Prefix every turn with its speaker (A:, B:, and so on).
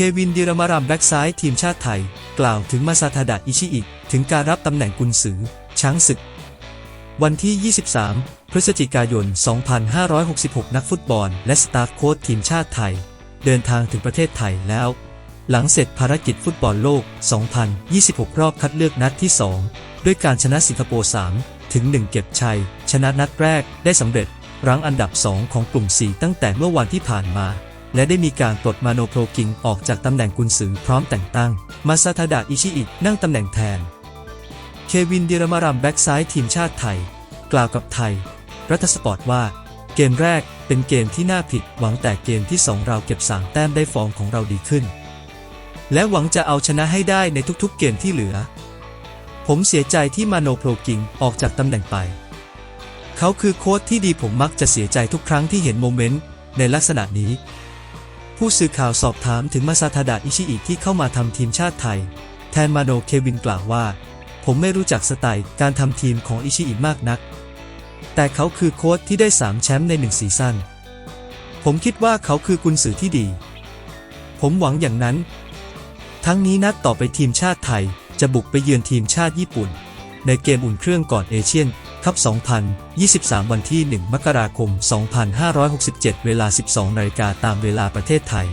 A: เควินดิรมารัมแบ็กซ้ายทีมชาติไทย กล่าวถึงมาซาทาดะอิชิอิถึงการรับตำแหน่งกุนซือ ช้างศึก วันที่ 23 พฤศจิกายน 2566 นักฟุตบอล และสตาฟโค้ชทีมชาติไทย เดินทางถึงประเทศไทยแล้ว หลังเสร็จภารกิจฟุตบอลโลก 2026 รอบคัดเลือกนัดที่ 2 ด้วยการชนะสิงคโปร์3ถึง 1 เก็บชัย ชนะนัดแรกได้สำเร็จ รั้งอันดับ 2 ของกลุ่ม 4 ตั้งแต่เมื่อวันที่ผ่านมา และได้มีการปลดมาโนโพรกิงออกจากตำแหน่งกุนซือพร้อมแต่งตั้ง มาซาทาดะอิชิอินั่งตำแหน่งแทน เควินดิรมารัมแบ็กซ้ายทีมชาติไทย กล่าวกับไทย รัฐสปอร์ตว่า เกมแรกเป็นเกมที่น่าผิดหวังแต่เกมที่ 2 เราเก็บสามแต้มได้ฟอร์มของเราดีขึ้น และหวังจะเอาชนะให้ได้ในทุกๆ เกมที่เหลือ ผมเสียใจที่มาโนโพรกิงออกจากตำแหน่งไป เขาคือโค้ชที่ดีผมมักจะเสียใจทุกครั้งที่เห็นโมเมนต์ในลักษณะนี้ ผู้สื่อข่าวสอบถามถึงมาซาทาดะอิชิอิที่เข้ามาทำทีมชาติไทย แทนมาโนเควินกล่าวว่า ผมไม่รู้จักสไตล์การทำทีมของอิชิอิมากนัก แต่เขาคือโค้ชที่ได้ 3 แชมป์ในหนึ่งซีซั่น ผมคิดว่าเขาคือกุนสือที่ดี ผมหวังอย่างนั้น ทั้งนี้นัดต่อไปทีมชาติไทยจะบุกไปเยือนทีมชาติญี่ปุ่น ในเกมอุ่นเครื่องก่อนเอเชียน ทับ2023 วันที่ 1 มกราคม 2567 เวลา 12 นาฬิกาตามเวลาประเทศไทย